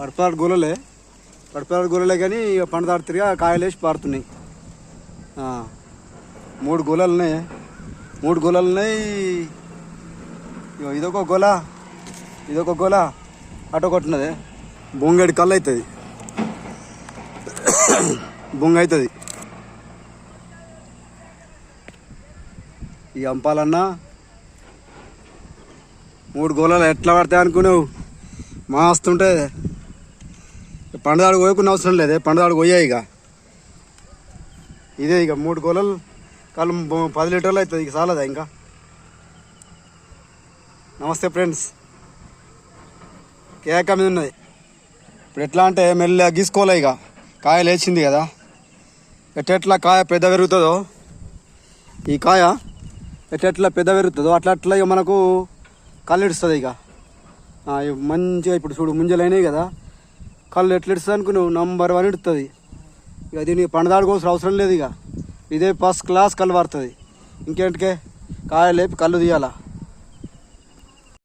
పడపాడు గొలలే పడపాడు గొలలే కానీ ఇక పండు కాయలు వేసి పారుతున్నాయి. మూడు గొలలు ఉన్నాయి. మూడు గొలలు ఉన్నాయి. ఇగో ఇదొక గొల ఇదొక గొల. అటు కొట్టినదే బొంగడి కళ్ళు అవుతుంది బొంగ అవుతుంది ఈ అంపాలన్నా మూడు గోళాలు ఎట్లా పడతాయి అనుకున్నావు? మస్తుంటే పండుగ పోయకుండా అవసరం లేదే పండుగ పోయాయి ఇక. ఇదే ఇక మూడు గోలలు కళ్ళు పది లీటర్లు అవుతుంది ఇక చాలదా ఇంకా? నమస్తే ఫ్రెండ్స్. కేక మీద ఉన్నది. ఇప్పుడు ఎట్లా అంటే మెల్లగా గీసుకోలే ఇక. కాయ లేచింది కదా. ఎట్టెట్లా కాయ పెద్ద పెరుగుతుందో ఈ కాయ ఎట్లా పెద్ద పెరుగుతుందో అట్లా అట్లా ఇక మనకు కళ్ళిడుస్తుంది ఇక. మంచిగా ఇప్పుడు చూడు ముంజలైనవి కదా. కళ్ళు ఎట్లా ఇడుస్తుంది నువ్వు నంబర్ వన్ ఇడుతుంది ఇక దీనికి పండదాడు కోసం అవసరం లేదు ఇక. ఇదే ఫస్ట్ క్లాస్ కళ్ళు పడుతుంది ఇంకేంటికే? కాయ లేపి కళ్ళు తీయాలా?